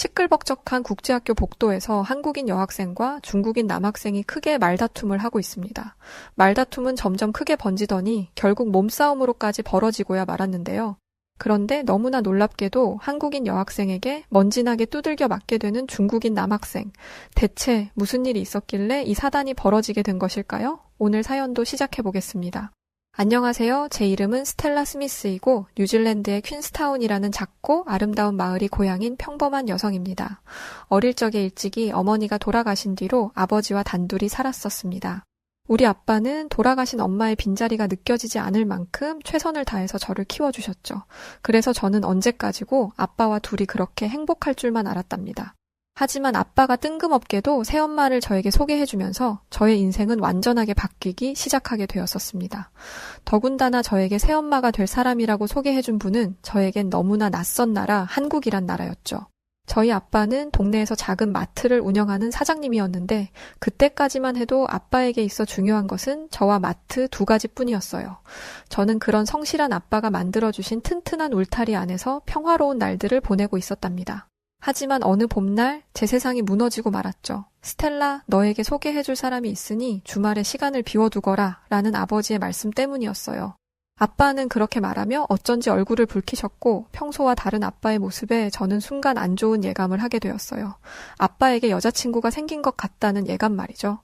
시끌벅적한 국제학교 복도에서 한국인 여학생과 중국인 남학생이 크게 말다툼을 하고 있습니다. 말다툼은 점점 크게 번지더니 결국 몸싸움으로까지 벌어지고야 말았는데요. 그런데 너무나 놀랍게도 한국인 여학생에게 먼지나게 두들겨 맞게 되는 중국인 남학생. 대체 무슨 일이 있었길래 이 사단이 벌어지게 된 것일까요? 오늘 사연도 시작해 보겠습니다. 안녕하세요. 제 이름은 스텔라 스미스이고 뉴질랜드의 퀸스타운이라는 작고 아름다운 마을이 고향인 평범한 여성입니다. 어릴 적에 일찍이 어머니가 돌아가신 뒤로 아버지와 단둘이 살았었습니다. 우리 아빠는 돌아가신 엄마의 빈자리가 느껴지지 않을 만큼 최선을 다해서 저를 키워주셨죠. 그래서 저는 언제까지고 아빠와 둘이 그렇게 행복할 줄만 알았답니다. 하지만 아빠가 뜬금없게도 새엄마를 저에게 소개해주면서 저의 인생은 완전하게 바뀌기 시작하게 되었었습니다. 더군다나 저에게 새엄마가 될 사람이라고 소개해준 분은 저에겐 너무나 낯선 나라, 한국이란 나라였죠. 저희 아빠는 동네에서 작은 마트를 운영하는 사장님이었는데 그때까지만 해도 아빠에게 있어 중요한 것은 저와 마트 두 가지 뿐이었어요. 저는 그런 성실한 아빠가 만들어주신 튼튼한 울타리 안에서 평화로운 날들을 보내고 있었답니다. 하지만 어느 봄날 제 세상이 무너지고 말았죠. 스텔라, 너에게 소개해줄 사람이 있으니 주말에 시간을 비워두거라 라는 아버지의 말씀 때문이었어요. 아빠는 그렇게 말하며 어쩐지 얼굴을 붉히셨고 평소와 다른 아빠의 모습에 저는 순간 안 좋은 예감을 하게 되었어요. 아빠에게 여자친구가 생긴 것 같다는 예감 말이죠.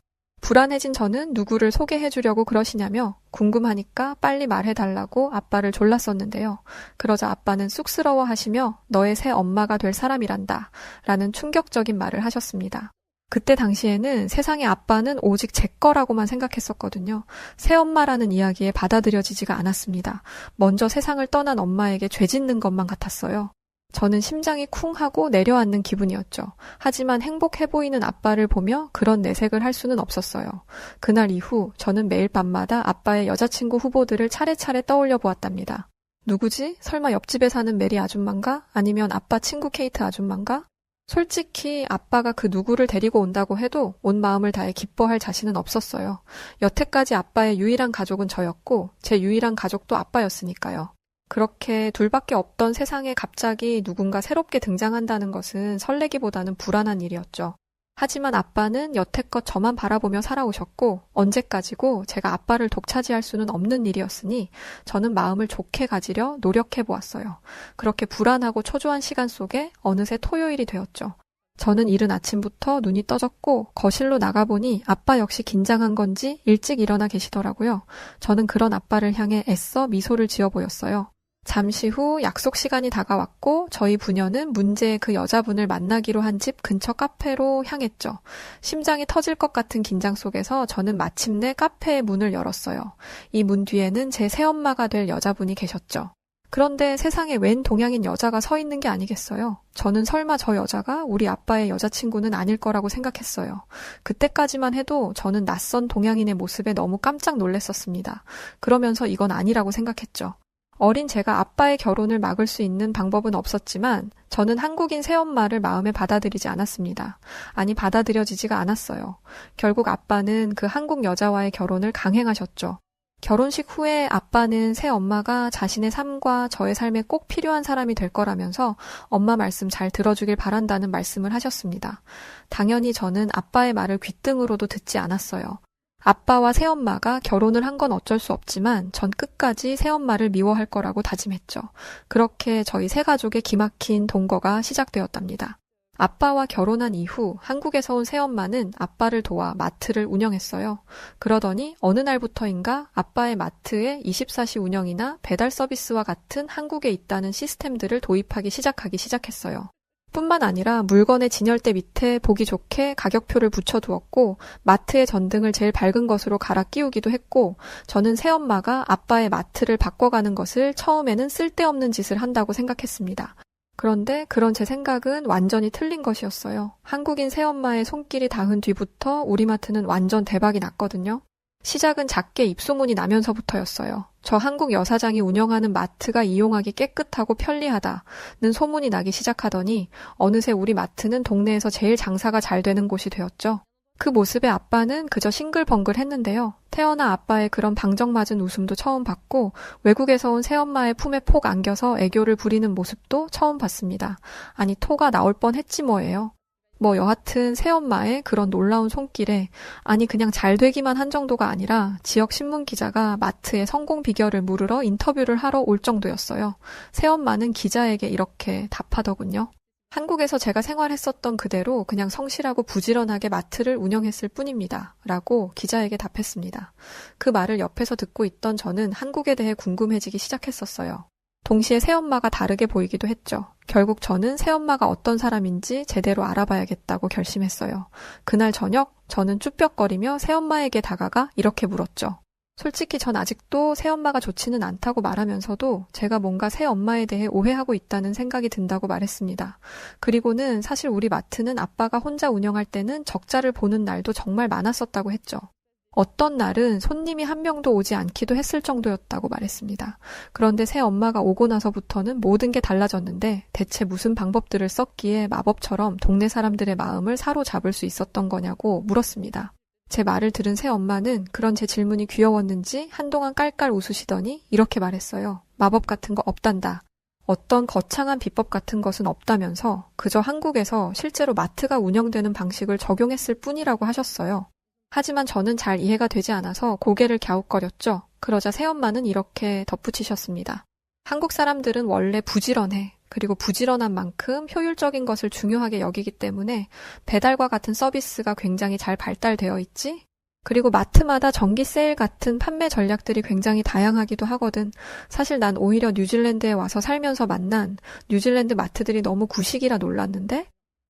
불안해진 저는 누구를 소개해 주려고 그러시냐며 궁금하니까 빨리 말해 달라고 아빠를 졸랐었는데요. 그러자 아빠는 쑥스러워 하시며 너의 새 엄마가 될 사람이란다. 라는 충격적인 말을 하셨습니다. 그때 당시에는 세상의 아빠는 오직 제 거라고만 생각했었거든요. 새엄마라는 이야기에 받아들여지지가 않았습니다. 먼저 세상을 떠난 엄마에게 죄 짓는 것만 같았어요. 저는 심장이 쿵 하고 내려앉는 기분이었죠. 하지만 행복해 보이는 아빠를 보며 그런 내색을 할 수는 없었어요. 그날 이후 저는 매일 밤마다 아빠의 여자친구 후보들을 차례차례 떠올려 보았답니다. 누구지? 설마 옆집에 사는 메리 아줌마인가? 아니면 아빠 친구 케이트 아줌마인가? 솔직히 아빠가 그 누구를 데리고 온다고 해도 온 마음을 다해 기뻐할 자신은 없었어요. 여태까지 아빠의 유일한 가족은 저였고 제 유일한 가족도 아빠였으니까요. 그렇게 둘밖에 없던 세상에 갑자기 누군가 새롭게 등장한다는 것은 설레기보다는 불안한 일이었죠. 하지만 아빠는 여태껏 저만 바라보며 살아오셨고 언제까지고 제가 아빠를 독차지할 수는 없는 일이었으니 저는 마음을 좋게 가지려 노력해 보았어요. 그렇게 불안하고 초조한 시간 속에 어느새 토요일이 되었죠. 저는 이른 아침부터 눈이 떠졌고 거실로 나가보니 아빠 역시 긴장한 건지 일찍 일어나 계시더라고요. 저는 그런 아빠를 향해 애써 미소를 지어 보였어요. 잠시 후 약속 시간이 다가왔고 저희 부녀는 문제의 그 여자분을 만나기로 한 집 근처 카페로 향했죠. 심장이 터질 것 같은 긴장 속에서 저는 마침내 카페의 문을 열었어요. 이 문 뒤에는 제 새엄마가 될 여자분이 계셨죠. 그런데 세상에 웬 동양인 여자가 서 있는 게 아니겠어요? 저는 설마 저 여자가 우리 아빠의 여자친구는 아닐 거라고 생각했어요. 그때까지만 해도 저는 낯선 동양인의 모습에 너무 깜짝 놀랐었습니다. 그러면서 이건 아니라고 생각했죠. 어린 제가 아빠의 결혼을 막을 수 있는 방법은 없었지만 저는 한국인 새엄마를 마음에 받아들이지 않았습니다. 아니, 받아들여지지가 않았어요. 결국 아빠는 그 한국 여자와의 결혼을 강행하셨죠. 결혼식 후에 아빠는 새 엄마가 자신의 삶과 저의 삶에 꼭 필요한 사람이 될 거라면서 엄마 말씀 잘 들어주길 바란다는 말씀을 하셨습니다. 당연히 저는 아빠의 말을 귓등으로도 듣지 않았어요. 아빠와 새엄마가 결혼을 한 건 어쩔 수 없지만 전 끝까지 새엄마를 미워할 거라고 다짐했죠. 그렇게 저희 세 가족의 기막힌 동거가 시작되었답니다. 아빠와 결혼한 이후 한국에서 온 새엄마는 아빠를 도와 마트를 운영했어요. 그러더니 어느 날부터인가 아빠의 마트에 24시 운영이나 배달 서비스와 같은 한국에 있다는 시스템들을 도입하기 시작하기 시작했어요. 뿐만 아니라 물건의 진열대 밑에 보기 좋게 가격표를 붙여두었고 마트의 전등을 제일 밝은 것으로 갈아 끼우기도 했고 저는 새엄마가 아빠의 마트를 바꿔가는 것을 처음에는 쓸데없는 짓을 한다고 생각했습니다. 그런데 그런 제 생각은 완전히 틀린 것이었어요. 한국인 새엄마의 손길이 닿은 뒤부터 우리 마트는 완전 대박이 났거든요. 시작은 작게 입소문이 나면서부터였어요. 저 한국 여사장이 운영하는 마트가 이용하기 깨끗하고 편리하다는 소문이 나기 시작하더니 어느새 우리 마트는 동네에서 제일 장사가 잘 되는 곳이 되었죠. 그 모습에 아빠는 그저 싱글벙글 했는데요. 태어나 아빠의 그런 방정맞은 웃음도 처음 봤고 외국에서 온 새엄마의 품에 폭 안겨서 애교를 부리는 모습도 처음 봤습니다. 아니 토가 나올 뻔 했지 뭐예요. 뭐 여하튼 새엄마의 그런 놀라운 손길에 아니 그냥 잘 되기만 한 정도가 아니라 지역 신문 기자가 마트의 성공 비결을 물으러 인터뷰를 하러 올 정도였어요. 새엄마는 기자에게 이렇게 답하더군요. 한국에서 제가 생활했었던 그대로 그냥 성실하고 부지런하게 마트를 운영했을 뿐입니다. 라고 기자에게 답했습니다. 그 말을 옆에서 듣고 있던 저는 한국에 대해 궁금해지기 시작했었어요. 동시에 새엄마가 다르게 보이기도 했죠. 결국 저는 새엄마가 어떤 사람인지 제대로 알아봐야겠다고 결심했어요. 그날 저녁 저는 쭈뼛거리며 새엄마에게 다가가 이렇게 물었죠. 솔직히 전 아직도 새엄마가 좋지는 않다고 말하면서도 제가 뭔가 새엄마에 대해 오해하고 있다는 생각이 든다고 말했습니다. 그리고는 사실 우리 마트는 아빠가 혼자 운영할 때는 적자를 보는 날도 정말 많았었다고 했죠. 어떤 날은 손님이 한 명도 오지 않기도 했을 정도였다고 말했습니다. 그런데 새 엄마가 오고 나서부터는 모든 게 달라졌는데 대체 무슨 방법들을 썼기에 마법처럼 동네 사람들의 마음을 사로잡을 수 있었던 거냐고 물었습니다. 제 말을 들은 새 엄마는 그런 제 질문이 귀여웠는지 한동안 깔깔 웃으시더니 이렇게 말했어요. 마법 같은 거 없단다. 어떤 거창한 비법 같은 것은 없다면서 그저 한국에서 실제로 마트가 운영되는 방식을 적용했을 뿐이라고 하셨어요. 하지만 저는 잘 이해가 되지 않아서 고개를 갸웃거렸죠. 그러자 새엄마는 이렇게 덧붙이셨습니다. 한국 사람들은 원래 부지런해. 그리고 부지런한 만큼 효율적인 것을 중요하게 여기기 때문에 배달과 같은 서비스가 굉장히 잘 발달되어 있지? 그리고 마트마다 정기 세일 같은 판매 전략들이 굉장히 다양하기도 하거든. 사실 난 오히려 뉴질랜드에 와서 살면서 만난 뉴질랜드 마트들이 너무 구식이라 놀랐는데?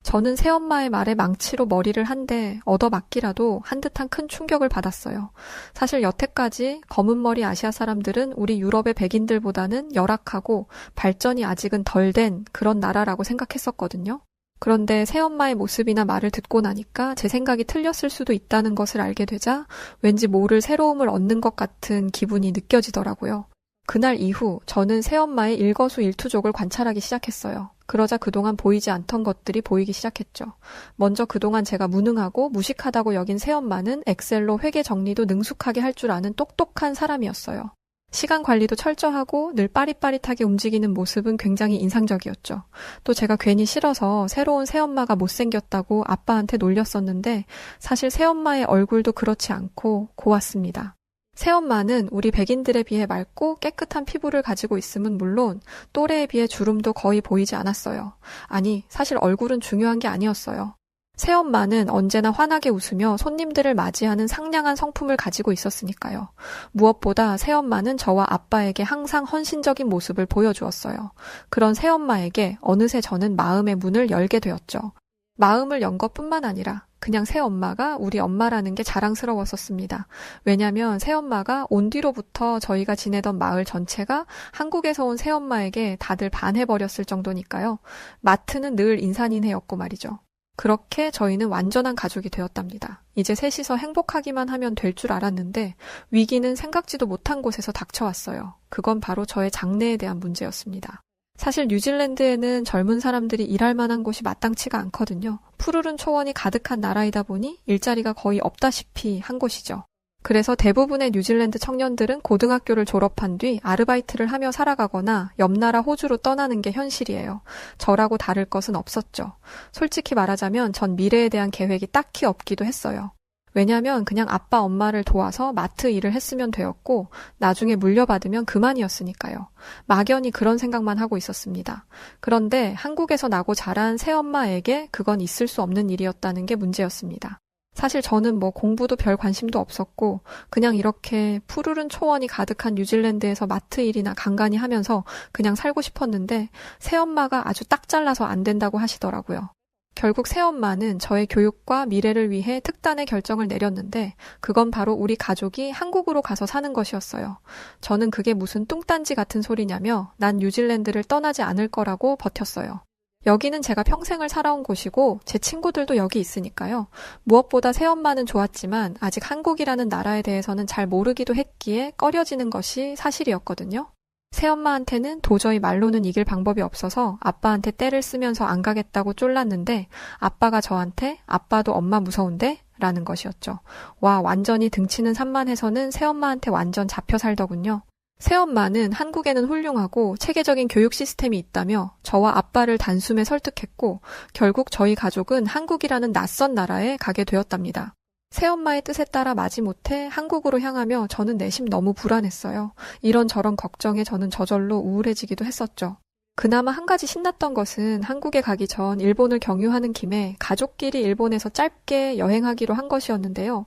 저는 새엄마의 말에 망치로 머리를 한대 얻어맞기라도 한 듯한 큰 충격을 받았어요. 사실 여태까지 검은머리 아시아 사람들은 우리 유럽의 백인들보다는 열악하고 발전이 아직은 덜 된 그런 나라라고 생각했었거든요. 그런데 새엄마의 모습이나 말을 듣고 나니까 제 생각이 틀렸을 수도 있다는 것을 알게 되자 왠지 모를 새로움을 얻는 것 같은 기분이 느껴지더라고요. 그날 이후 저는 새엄마의 일거수일투족을 관찰하기 시작했어요. 그러자 그동안 보이지 않던 것들이 보이기 시작했죠. 먼저 그동안 제가 무능하고 무식하다고 여긴 새엄마는 엑셀로 회계 정리도 능숙하게 할 줄 아는 똑똑한 사람이었어요. 시간 관리도 철저하고 늘 빠릿빠릿하게 움직이는 모습은 굉장히 인상적이었죠. 또 제가 괜히 싫어서 새로운 새엄마가 못생겼다고 아빠한테 놀렸었는데 사실 새엄마의 얼굴도 그렇지 않고 고왔습니다. 새엄마는 우리 백인들에 비해 맑고 깨끗한 피부를 가지고 있음은 물론 또래에 비해 주름도 거의 보이지 않았어요. 아니, 사실 얼굴은 중요한 게 아니었어요. 새엄마는 언제나 환하게 웃으며 손님들을 맞이하는 상냥한 성품을 가지고 있었으니까요. 무엇보다 새엄마는 저와 아빠에게 항상 헌신적인 모습을 보여주었어요. 그런 새엄마에게 어느새 저는 마음의 문을 열게 되었죠. 마음을 연 것뿐만 아니라 그냥 새엄마가 우리 엄마라는 게 자랑스러웠었습니다. 왜냐면 새엄마가 온 뒤로부터 저희가 지내던 마을 전체가 한국에서 온 새엄마에게 다들 반해버렸을 정도니까요. 마트는 늘 인산인해였고 말이죠. 그렇게 저희는 완전한 가족이 되었답니다. 이제 셋이서 행복하기만 하면 될 줄 알았는데 위기는 생각지도 못한 곳에서 닥쳐왔어요. 그건 바로 저의 장래에 대한 문제였습니다. 사실 뉴질랜드에는 젊은 사람들이 일할 만한 곳이 마땅치가 않거든요. 푸르른 초원이 가득한 나라이다 보니 일자리가 거의 없다시피 한 곳이죠. 그래서 대부분의 뉴질랜드 청년들은 고등학교를 졸업한 뒤 아르바이트를 하며 살아가거나 옆나라 호주로 떠나는 게 현실이에요. 저라고 다를 것은 없었죠. 솔직히 말하자면 전 미래에 대한 계획이 딱히 없기도 했어요. 왜냐면 그냥 아빠 엄마를 도와서 마트 일을 했으면 되었고 나중에 물려받으면 그만이었으니까요. 막연히 그런 생각만 하고 있었습니다. 그런데 한국에서 나고 자란 새엄마에게 그건 있을 수 없는 일이었다는 게 문제였습니다. 사실 저는 뭐 공부도 별 관심도 없었고 그냥 이렇게 푸르른 초원이 가득한 뉴질랜드에서 마트 일이나 간간히 하면서 그냥 살고 싶었는데 새엄마가 아주 딱 잘라서 안 된다고 하시더라고요. 결국 새엄마는 저의 교육과 미래를 위해 특단의 결정을 내렸는데 그건 바로 우리 가족이 한국으로 가서 사는 것이었어요. 저는 그게 무슨 뚱딴지 같은 소리냐며 난 뉴질랜드를 떠나지 않을 거라고 버텼어요. 여기는 제가 평생을 살아온 곳이고 제 친구들도 여기 있으니까요. 무엇보다 새엄마는 좋았지만 아직 한국이라는 나라에 대해서는 잘 모르기도 했기에 꺼려지는 것이 사실이었거든요. 새엄마한테는 도저히 말로는 이길 방법이 없어서 아빠한테 떼를 쓰면서 안 가겠다고 쫄랐는데 아빠가 저한테 아빠도 엄마 무서운데? 라는 것이었죠. 와, 완전히 등치는 산만해서는 새엄마한테 완전 잡혀 살더군요. 새엄마는 한국에는 훌륭하고 체계적인 교육 시스템이 있다며 저와 아빠를 단숨에 설득했고 결국 저희 가족은 한국이라는 낯선 나라에 가게 되었답니다. 새엄마의 뜻에 따라 마지못해 한국으로 향하며 저는 내심 너무 불안했어요. 이런저런 걱정에 저는 저절로 우울해지기도 했었죠. 그나마 한 가지 신났던 것은 한국에 가기 전 일본을 경유하는 김에 가족끼리 일본에서 짧게 여행하기로 한 것이었는데요.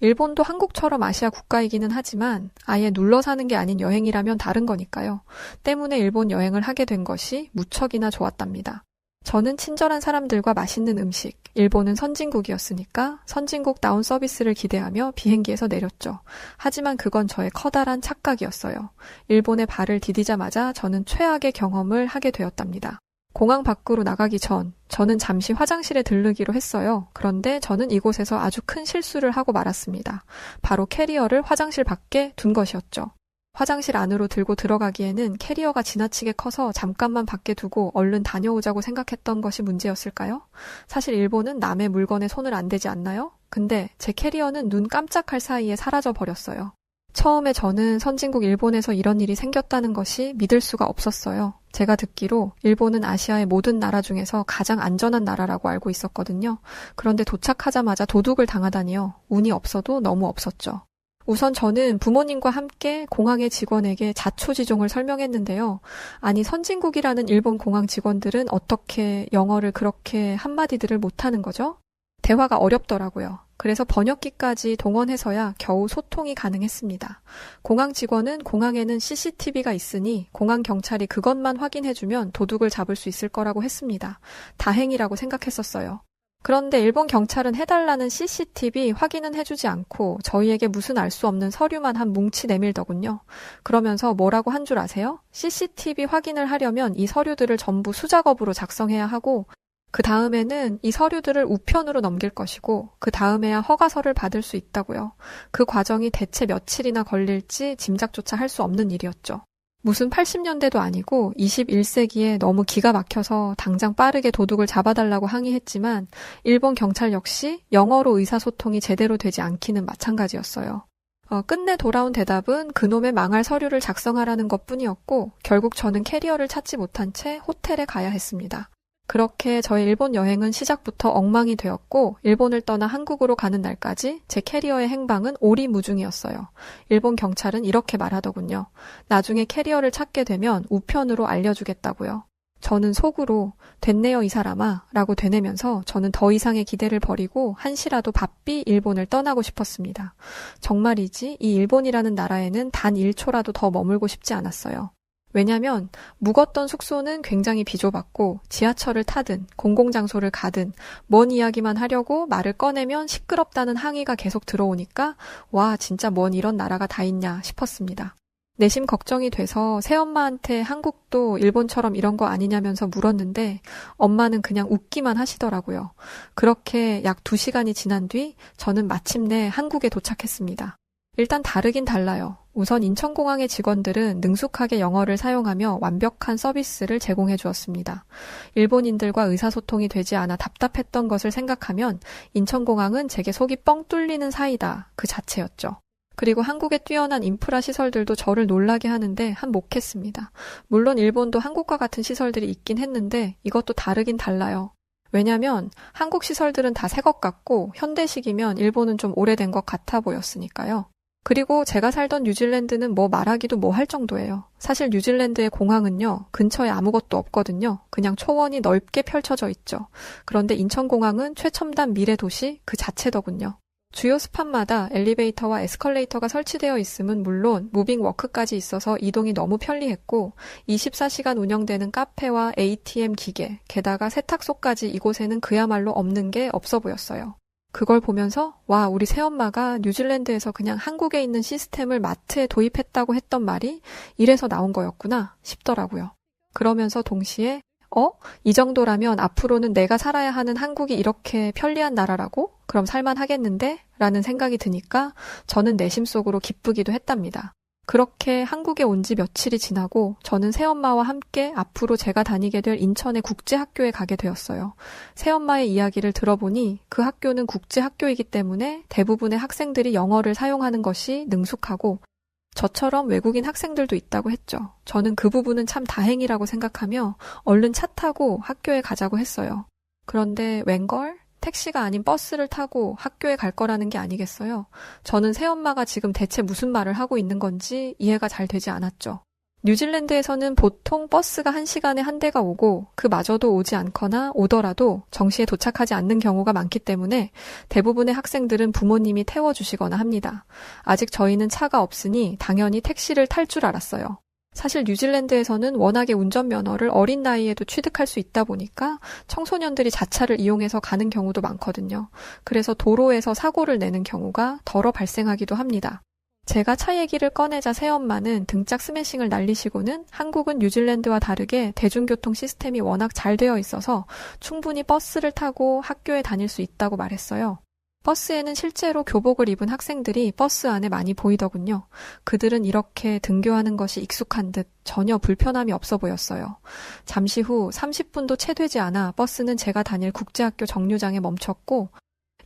일본도 한국처럼 아시아 국가이기는 하지만 아예 눌러 사는 게 아닌 여행이라면 다른 거니까요. 때문에 일본 여행을 하게 된 것이 무척이나 좋았답니다. 저는 친절한 사람들과 맛있는 음식, 일본은 선진국이었으니까 선진국다운 서비스를 기대하며 비행기에서 내렸죠. 하지만 그건 저의 커다란 착각이었어요. 일본에 발을 디디자마자 저는 최악의 경험을 하게 되었답니다. 공항 밖으로 나가기 전 저는 잠시 화장실에 들르기로 했어요. 그런데 저는 이곳에서 아주 큰 실수를 하고 말았습니다. 바로 캐리어를 화장실 밖에 둔 것이었죠. 화장실 안으로 들고 들어가기에는 캐리어가 지나치게 커서 잠깐만 밖에 두고 얼른 다녀오자고 생각했던 것이 문제였을까요? 사실 일본은 남의 물건에 손을 안 대지 않나요? 근데 제 캐리어는 눈 깜짝할 사이에 사라져 버렸어요. 처음에 저는 선진국 일본에서 이런 일이 생겼다는 것이 믿을 수가 없었어요. 제가 듣기로 일본은 아시아의 모든 나라 중에서 가장 안전한 나라라고 알고 있었거든요. 그런데 도착하자마자 도둑을 당하다니요. 운이 없어도 너무 없었죠. 우선 저는 부모님과 함께 공항의 직원에게 자초지종을 설명했는데요. 아니, 선진국이라는 일본 공항 직원들은 어떻게 영어를 그렇게 한마디들을 못하는 거죠? 대화가 어렵더라고요. 그래서 번역기까지 동원해서야 겨우 소통이 가능했습니다. 공항 직원은 공항에는 CCTV가 있으니 공항 경찰이 그것만 확인해주면 도둑을 잡을 수 있을 거라고 했습니다. 다행이라고 생각했었어요. 그런데 일본 경찰은 해달라는 CCTV 확인은 해주지 않고 저희에게 무슨 알 수 없는 서류만 한 뭉치 내밀더군요. 그러면서 뭐라고 한 줄 아세요? CCTV 확인을 하려면 이 서류들을 전부 수작업으로 작성해야 하고 그 다음에는 이 서류들을 우편으로 넘길 것이고 그 다음에야 허가서를 받을 수 있다고요. 그 과정이 대체 며칠이나 걸릴지 짐작조차 할 수 없는 일이었죠. 무슨 80년대도 아니고 21세기에 너무 기가 막혀서 당장 빠르게 도둑을 잡아달라고 항의했지만 일본 경찰 역시 영어로 의사소통이 제대로 되지 않기는 마찬가지였어요. 어, 끝내 돌아온 대답은 그놈의 망할 서류를 작성하라는 것 뿐이었고 결국 저는 캐리어를 찾지 못한 채 호텔에 가야 했습니다. 그렇게 저의 일본 여행은 시작부터 엉망이 되었고 일본을 떠나 한국으로 가는 날까지 제 캐리어의 행방은 오리무중이었어요. 일본 경찰은 이렇게 말하더군요. 나중에 캐리어를 찾게 되면 우편으로 알려주겠다고요. 저는 속으로 됐네요 이 사람아 라고 되뇌면서 저는 더 이상의 기대를 버리고 한시라도 바삐 일본을 떠나고 싶었습니다. 정말이지 이 일본이라는 나라에는 단 1초라도 더 머물고 싶지 않았어요. 왜냐면 묵었던 숙소는 굉장히 비좁았고 지하철을 타든 공공장소를 가든 뭔 이야기만 하려고 말을 꺼내면 시끄럽다는 항의가 계속 들어오니까 와 진짜 뭔 이런 나라가 다 있냐 싶었습니다. 내심 걱정이 돼서 새엄마한테 한국도 일본처럼 이런 거 아니냐면서 물었는데 엄마는 그냥 웃기만 하시더라고요. 그렇게 약 2시간이 지난 뒤 저는 마침내 한국에 도착했습니다. 일단 다르긴 달라요. 우선 인천공항의 직원들은 능숙하게 영어를 사용하며 완벽한 서비스를 제공해 주었습니다. 일본인들과 의사소통이 되지 않아 답답했던 것을 생각하면 인천공항은 제게 속이 뻥 뚫리는 사이다 그 자체였죠. 그리고 한국의 뛰어난 인프라 시설들도 저를 놀라게 하는데 한몫했습니다. 물론 일본도 한국과 같은 시설들이 있긴 했는데 이것도 다르긴 달라요. 왜냐면 한국 시설들은 다 새 것 같고 현대식이면 일본은 좀 오래된 것 같아 보였으니까요. 그리고 제가 살던 뉴질랜드는 뭐 말하기도 뭐 할 정도예요. 사실 뉴질랜드의 공항은요, 근처에 아무것도 없거든요. 그냥 초원이 넓게 펼쳐져 있죠. 그런데 인천공항은 최첨단 미래 도시 그 자체더군요. 주요 스팟마다 엘리베이터와 에스컬레이터가 설치되어 있음은 물론 무빙 워크까지 있어서 이동이 너무 편리했고 24시간 운영되는 카페와 ATM 기계, 게다가 세탁소까지 이곳에는 그야말로 없는 게 없어 보였어요. 그걸 보면서 와 우리 새엄마가 뉴질랜드에서 그냥 한국에 있는 시스템을 마트에 도입했다고 했던 말이 이래서 나온 거였구나 싶더라고요. 그러면서 동시에 어? 이 정도라면 앞으로는 내가 살아야 하는 한국이 이렇게 편리한 나라라고? 그럼 살만 하겠는데? 라는 생각이 드니까 저는 내심 속으로 기쁘기도 했답니다. 그렇게 한국에 온 지 며칠이 지나고 저는 새엄마와 함께 앞으로 제가 다니게 될 인천의 국제학교에 가게 되었어요. 새엄마의 이야기를 들어보니 그 학교는 국제학교이기 때문에 대부분의 학생들이 영어를 사용하는 것이 능숙하고 저처럼 외국인 학생들도 있다고 했죠. 저는 그 부분은 참 다행이라고 생각하며 얼른 차 타고 학교에 가자고 했어요. 그런데 웬걸? 택시가 아닌 버스를 타고 학교에 갈 거라는 게 아니겠어요? 저는 새엄마가 지금 대체 무슨 말을 하고 있는 건지 이해가 잘 되지 않았죠. 뉴질랜드에서는 보통 버스가 한 시간에 한 대가 오고 그마저도 오지 않거나 오더라도 정시에 도착하지 않는 경우가 많기 때문에 대부분의 학생들은 부모님이 태워주시거나 합니다. 아직 저희는 차가 없으니 당연히 택시를 탈 줄 알았어요. 사실 뉴질랜드에서는 워낙에 운전면허를 어린 나이에도 취득할 수 있다 보니까 청소년들이 자차를 이용해서 가는 경우도 많거든요. 그래서 도로에서 사고를 내는 경우가 덜어 발생하기도 합니다. 제가 차 얘기를 꺼내자 새엄마는 등짝 스매싱을 날리시고는 한국은 뉴질랜드와 다르게 대중교통 시스템이 워낙 잘 되어 있어서 충분히 버스를 타고 학교에 다닐 수 있다고 말했어요. 버스에는 실제로 교복을 입은 학생들이 버스 안에 많이 보이더군요. 그들은 이렇게 등교하는 것이 익숙한 듯 전혀 불편함이 없어 보였어요. 잠시 후 30분도 채 되지 않아 버스는 제가 다닐 국제학교 정류장에 멈췄고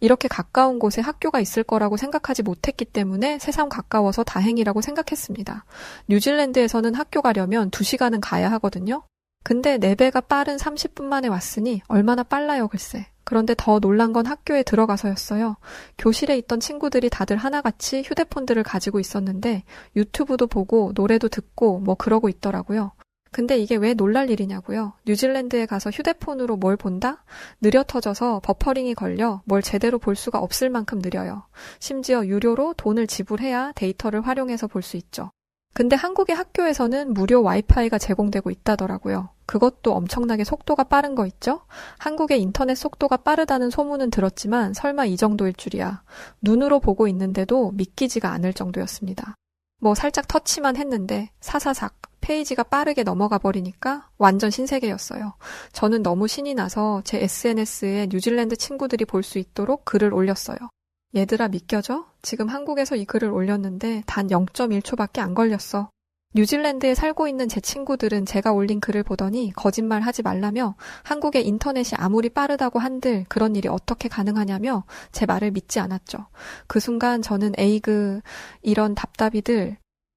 이렇게 가까운 곳에 학교가 있을 거라고 생각하지 못했기 때문에 세상 가까워서 다행이라고 생각했습니다. 뉴질랜드에서는 학교 가려면 2시간은 가야 하거든요. 근데 4배가 빠른 30분 만에 왔으니 얼마나 빨라요, 글쎄. 그런데 더 놀란 건 학교에 들어가서였어요. 교실에 있던 친구들이 다들 하나같이 휴대폰들을 가지고 있었는데 유튜브도 보고 노래도 듣고 뭐 그러고 있더라고요. 근데 이게 왜 놀랄 일이냐고요. 뉴질랜드에 가서 휴대폰으로 뭘 본다? 느려 터져서 버퍼링이 걸려 뭘 제대로 볼 수가 없을 만큼 느려요. 심지어 유료로 돈을 지불해야 데이터를 활용해서 볼 수 있죠. 근데 한국의 학교에서는 무료 와이파이가 제공되고 있다더라고요. 그것도 엄청나게 속도가 빠른 거 있죠? 한국의 인터넷 속도가 빠르다는 소문은 들었지만 설마 이 정도일 줄이야. 눈으로 보고 있는데도 믿기지가 않을 정도였습니다. 뭐 살짝 터치만 했는데 사사삭 페이지가 빠르게 넘어가 버리니까 완전 신세계였어요. 저는 너무 신이 나서 제 SNS에 뉴질랜드 친구들이 볼 수 있도록 글을 올렸어요. 얘들아 믿겨져? 지금 한국에서 이 글을 올렸는데 단 0.1초밖에 안 걸렸어. 뉴질랜드에 살고 있는 제 친구들은 제가 올린 글을 보더니 거짓말 하지 말라며 한국의 인터넷이 아무리 빠르다고 한들 그런 일이 어떻게 가능하냐며 제 말을 믿지 않았죠. 그 순간 저는 에이그 이런 답답이들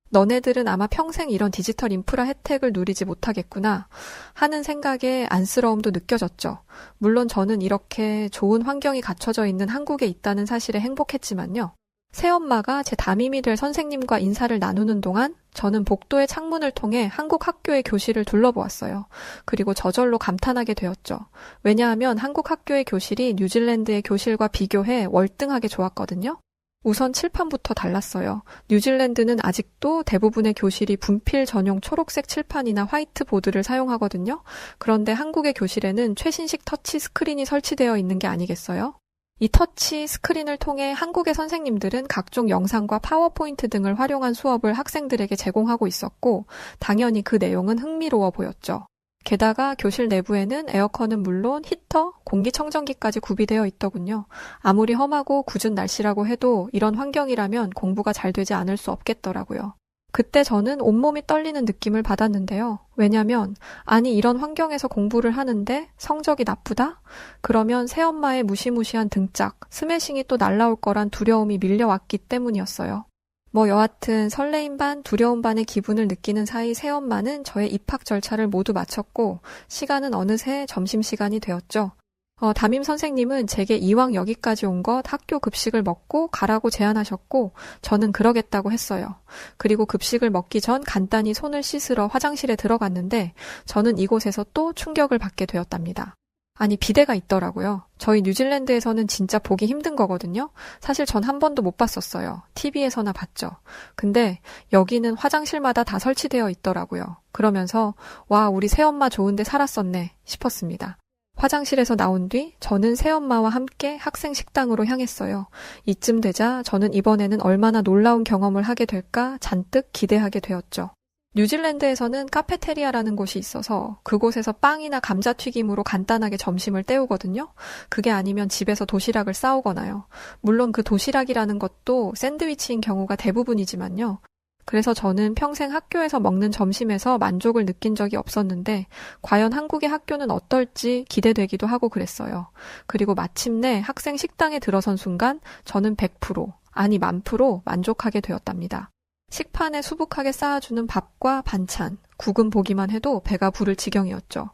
너네들은 아마 평생 이런 디지털 인프라 혜택을 누리지 못하겠구나 하는 생각에 안쓰러움도 느껴졌죠. 물론 저는 이렇게 좋은 환경이 갖춰져 있는 한국에 있다는 사실에 행복했지만요. 새엄마가 제 담임이 될 선생님과 인사를 나누는 동안 저는 복도의 창문을 통해 한국 학교의 교실을 둘러보았어요. 그리고 저절로 감탄하게 되었죠. 왜냐하면 한국 학교의 교실이 뉴질랜드의 교실과 비교해 월등하게 좋았거든요. 우선 칠판부터 달랐어요. 뉴질랜드는 아직도 대부분의 교실이 분필 전용 초록색 칠판이나 화이트보드를 사용하거든요. 그런데 한국의 교실에는 최신식 터치 스크린이 설치되어 있는 게 아니겠어요? 이 터치 스크린을 통해 한국의 선생님들은 각종 영상과 파워포인트 등을 활용한 수업을 학생들에게 제공하고 있었고, 당연히 그 내용은 흥미로워 보였죠. 게다가 교실 내부에는 에어컨은 물론 히터, 공기청정기까지 구비되어 있더군요. 아무리 험하고 굳은 날씨라고 해도 이런 환경이라면 공부가 잘 되지 않을 수 없겠더라고요. 그때 저는 온몸이 떨리는 느낌을 받았는데요. 왜냐면, 아니, 이런 환경에서 공부를 하는데 성적이 나쁘다? 그러면 새엄마의 무시무시한 등짝, 스매싱이 또 날라올 거란 두려움이 밀려왔기 때문이었어요. 뭐 여하튼 설레임 반 두려움 반의 기분을 느끼는 사이 새엄마는 저의 입학 절차를 모두 마쳤고 시간은 어느새 점심시간이 되었죠. 어, 담임 선생님은 제게 이왕 여기까지 온 것 학교 급식을 먹고 가라고 제안하셨고 저는 그러겠다고 했어요. 그리고 급식을 먹기 전 간단히 손을 씻으러 화장실에 들어갔는데 저는 이곳에서 또 충격을 받게 되었답니다. 아니, 비대가 있더라고요. 저희 뉴질랜드에서는 진짜 보기 힘든 거거든요. 사실 전 한 번도 못 봤었어요. TV에서나 봤죠. 근데 여기는 화장실마다 다 설치되어 있더라고요. 그러면서, 와, 우리 새엄마 좋은데 살았었네 싶었습니다. 화장실에서 나온 뒤 저는 새엄마와 함께 학생 식당으로 향했어요. 이쯤 되자 저는 이번에는 얼마나 놀라운 경험을 하게 될까 잔뜩 기대하게 되었죠. 뉴질랜드에서는 카페테리아라는 곳이 있어서 그곳에서 빵이나 감자튀김으로 간단하게 점심을 때우거든요. 그게 아니면 집에서 도시락을 싸오거나요. 물론 그 도시락이라는 것도 샌드위치인 경우가 대부분이지만요. 그래서 저는 평생 학교에서 먹는 점심에서 만족을 느낀 적이 없었는데, 과연 한국의 학교는 어떨지 기대되기도 하고 그랬어요. 그리고 마침내 학생 식당에 들어선 순간, 저는 100%, 아니 만 프로 만족하게 되었답니다. 식판에 수북하게 쌓아주는 밥과 반찬, 국은 보기만 해도 배가 부를 지경이었죠.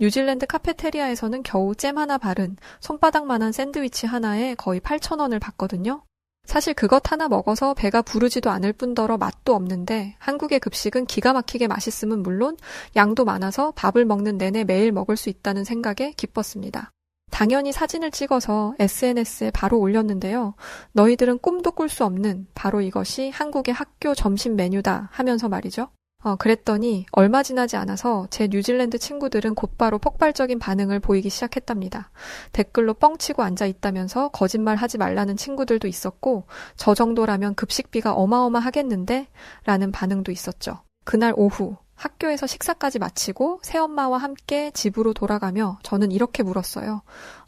뉴질랜드 카페테리아에서는 겨우 잼 하나 바른 손바닥만한 샌드위치 하나에 거의 8,000원을 받거든요. 사실 그것 하나 먹어서 배가 부르지도 않을 뿐더러 맛도 없는데 한국의 급식은 기가 막히게 맛있음은 물론 양도 많아서 밥을 먹는 내내 매일 먹을 수 있다는 생각에 기뻤습니다. 당연히 사진을 찍어서 SNS에 바로 올렸는데요. 너희들은 꿈도 꿀 수 없는 바로 이것이 한국의 학교 점심 메뉴다 하면서 말이죠. 어, 그랬더니 얼마 지나지 않아서 제 뉴질랜드 친구들은 곧바로 폭발적인 반응을 보이기 시작했답니다. 댓글로 뻥치고 앉아 있다면서 거짓말 하지 말라는 친구들도 있었고, 저 정도라면 급식비가 어마어마하겠는데? 라는 반응도 있었죠. 그날 오후, 학교에서 식사까지 마치고 새엄마와 함께 집으로 돌아가며 저는 이렇게 물었어요.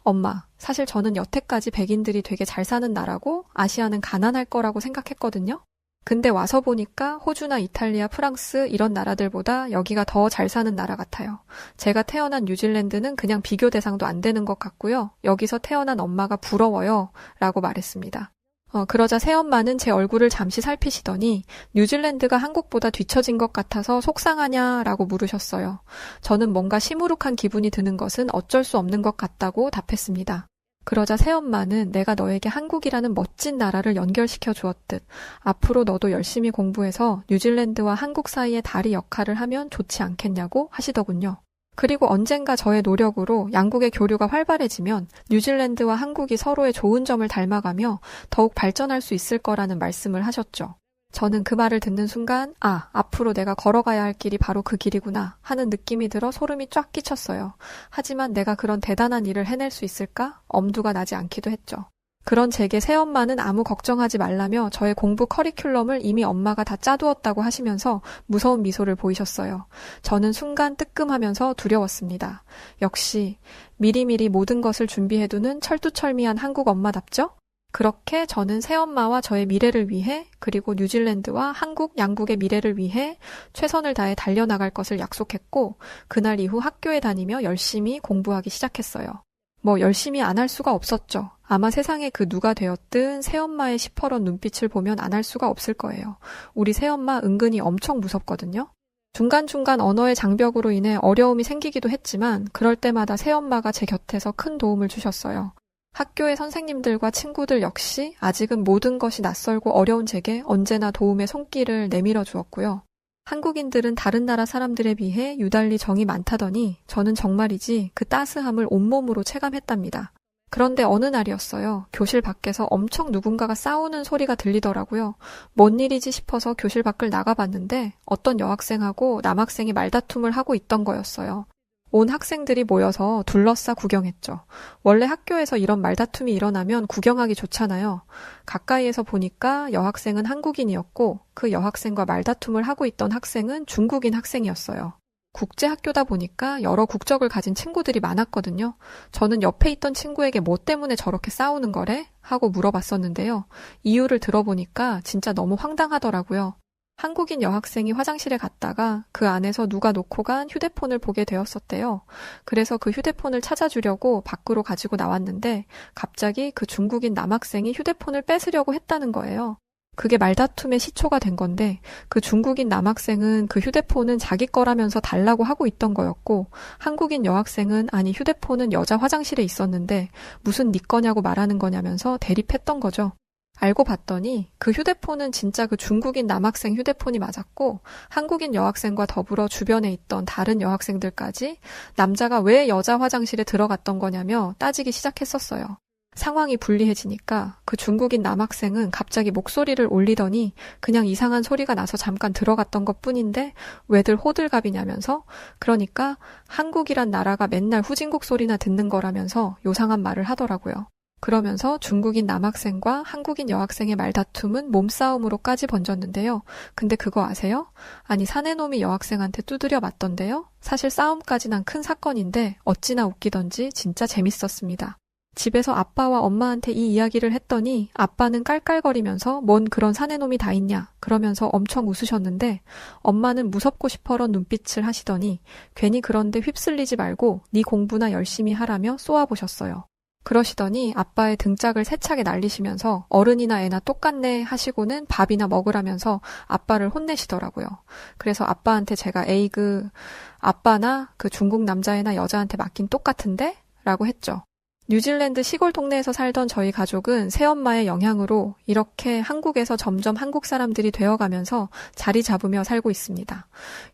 엄마, 사실 저는 여태까지 백인들이 되게 잘 사는 나라고 아시아는 가난할 거라고 생각했거든요. 근데 와서 보니까 호주나 이탈리아, 프랑스 이런 나라들보다 여기가 더 잘 사는 나라 같아요. 제가 태어난 뉴질랜드는 그냥 비교 대상도 안 되는 것 같고요. 여기서 태어난 엄마가 부러워요. 라고 말했습니다. 어, 그러자 새엄마는 제 얼굴을 잠시 살피시더니 뉴질랜드가 한국보다 뒤처진 것 같아서 속상하냐라고 물으셨어요. 저는 뭔가 시무룩한 기분이 드는 것은 어쩔 수 없는 것 같다고 답했습니다. 그러자 새엄마는 내가 너에게 한국이라는 멋진 나라를 연결시켜 주었듯 앞으로 너도 열심히 공부해서 뉴질랜드와 한국 사이의 다리 역할을 하면 좋지 않겠냐고 하시더군요. 그리고 언젠가 저의 노력으로 양국의 교류가 활발해지면 뉴질랜드와 한국이 서로의 좋은 점을 닮아가며 더욱 발전할 수 있을 거라는 말씀을 하셨죠. 저는 그 말을 듣는 순간, 아, 앞으로 내가 걸어가야 할 길이 바로 그 길이구나 하는 느낌이 들어 소름이 쫙 끼쳤어요. 하지만 내가 그런 대단한 일을 해낼 수 있을까? 엄두가 나지 않기도 했죠. 그런 제게 새엄마는 아무 걱정하지 말라며 저의 공부 커리큘럼을 이미 엄마가 다 짜두었다고 하시면서 무서운 미소를 보이셨어요. 저는 순간 뜨끔하면서 두려웠습니다. 역시 미리미리 모든 것을 준비해두는 철두철미한 한국 엄마답죠? 그렇게 저는 새엄마와 저의 미래를 위해 그리고 뉴질랜드와 한국 양국의 미래를 위해 최선을 다해 달려나갈 것을 약속했고 그날 이후 학교에 다니며 열심히 공부하기 시작했어요. 뭐 열심히 안 할 수가 없었죠. 아마 세상에 그 누가 되었든 새엄마의 시퍼런 눈빛을 보면 안 할 수가 없을 거예요. 우리 새엄마 은근히 엄청 무섭거든요. 중간중간 언어의 장벽으로 인해 어려움이 생기기도 했지만 그럴 때마다 새엄마가 제 곁에서 큰 도움을 주셨어요. 학교의 선생님들과 친구들 역시 아직은 모든 것이 낯설고 어려운 제게 언제나 도움의 손길을 내밀어 주었고요. 한국인들은 다른 나라 사람들에 비해 유달리 정이 많다더니 저는 정말이지 그 따스함을 온몸으로 체감했답니다. 그런데 어느 날이었어요. 교실 밖에서 엄청 누군가가 싸우는 소리가 들리더라고요. 뭔 일이지 싶어서 교실 밖을 나가봤는데 어떤 여학생하고 남학생이 말다툼을 하고 있던 거였어요. 온 학생들이 모여서 둘러싸 구경했죠. 원래 학교에서 이런 말다툼이 일어나면 구경하기 좋잖아요. 가까이에서 보니까 여학생은 한국인이었고 그 여학생과 말다툼을 하고 있던 학생은 중국인 학생이었어요. 국제 학교다 보니까 여러 국적을 가진 친구들이 많았거든요. 저는 옆에 있던 친구에게 뭐 때문에 저렇게 싸우는 거래? 하고 물어봤었는데요. 이유를 들어보니까 진짜 너무 황당하더라고요. 한국인 여학생이 화장실에 갔다가 그 안에서 누가 놓고 간 휴대폰을 보게 되었었대요. 그래서 그 휴대폰을 찾아주려고 밖으로 가지고 나왔는데 갑자기 그 중국인 남학생이 휴대폰을 뺏으려고 했다는 거예요. 그게 말다툼의 시초가 된 건데 그 중국인 남학생은 그 휴대폰은 자기 거라면서 달라고 하고 있던 거였고 한국인 여학생은 아니 휴대폰은 여자 화장실에 있었는데 무슨 네 거냐고 말하는 거냐면서 대립했던 거죠. 알고 봤더니 그 휴대폰은 진짜 그 중국인 남학생 휴대폰이 맞았고 한국인 여학생과 더불어 주변에 있던 다른 여학생들까지 남자가 왜 여자 화장실에 들어갔던 거냐며 따지기 시작했었어요. 상황이 불리해지니까 그 중국인 남학생은 갑자기 목소리를 올리더니 그냥 이상한 소리가 나서 잠깐 들어갔던 것 뿐인데 왜들 호들갑이냐면서 그러니까 한국이란 나라가 맨날 후진국 소리나 듣는 거라면서 요상한 말을 하더라고요. 그러면서 중국인 남학생과 한국인 여학생의 말다툼은 몸싸움으로까지 번졌는데요. 근데 그거 아세요? 아니 사내놈이 여학생한테 두드려 맞던데요. 사실 싸움까지 난 큰 사건인데 어찌나 웃기던지 진짜 재밌었습니다. 집에서 아빠와 엄마한테 이 이야기를 했더니 아빠는 깔깔거리면서 뭔 그런 사내놈이 다 있냐 그러면서 엄청 웃으셨는데 엄마는 무섭고 싶어런 눈빛을 하시더니 괜히 그런데 휩쓸리지 말고 네 공부나 열심히 하라며 쏘아보셨어요. 그러시더니 아빠의 등짝을 세차게 날리시면서 어른이나 애나 똑같네 하시고는 밥이나 먹으라면서 아빠를 혼내시더라고요. 그래서 아빠한테 제가 에이 그 아빠나 그 중국 남자애나 여자한테 맞긴 똑같은데? 라고 했죠. 뉴질랜드 시골 동네에서 살던 저희 가족은 새엄마의 영향으로 이렇게 한국에서 점점 한국 사람들이 되어가면서 자리 잡으며 살고 있습니다.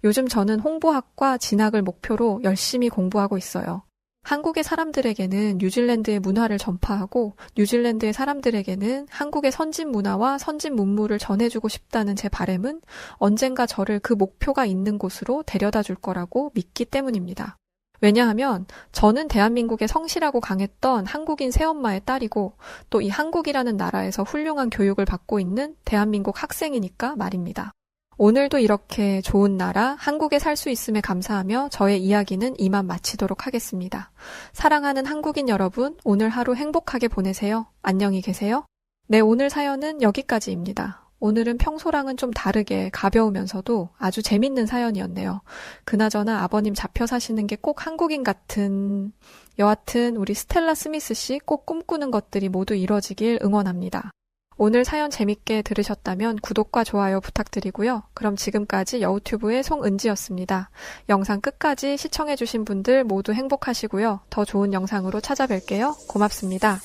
요즘 저는 홍보학과 진학을 목표로 열심히 공부하고 있어요. 한국의 사람들에게는 뉴질랜드의 문화를 전파하고 뉴질랜드의 사람들에게는 한국의 선진 문화와 선진 문물을 전해주고 싶다는 제 바램은 언젠가 저를 그 목표가 있는 곳으로 데려다 줄 거라고 믿기 때문입니다. 왜냐하면 저는 대한민국의 성실하고 강했던 한국인 새엄마의 딸이고 또 이 한국이라는 나라에서 훌륭한 교육을 받고 있는 대한민국 학생이니까 말입니다. 오늘도 이렇게 좋은 나라, 한국에 살 수 있음에 감사하며 저의 이야기는 이만 마치도록 하겠습니다. 사랑하는 한국인 여러분, 오늘 하루 행복하게 보내세요. 안녕히 계세요. 네, 오늘 사연은 여기까지입니다. 오늘은 평소랑은 좀 다르게 가벼우면서도 아주 재밌는 사연이었네요. 그나저나 아버님 잡혀 사시는 게 꼭 한국인 같은, 여하튼 우리 스텔라 스미스 씨 꼭 꿈꾸는 것들이 모두 이뤄지길 응원합니다. 오늘 사연 재밌게 들으셨다면 구독과 좋아요 부탁드리고요. 그럼 지금까지 여우튜브의 송은지였습니다. 영상 끝까지 시청해주신 분들 모두 행복하시고요. 더 좋은 영상으로 찾아뵐게요. 고맙습니다.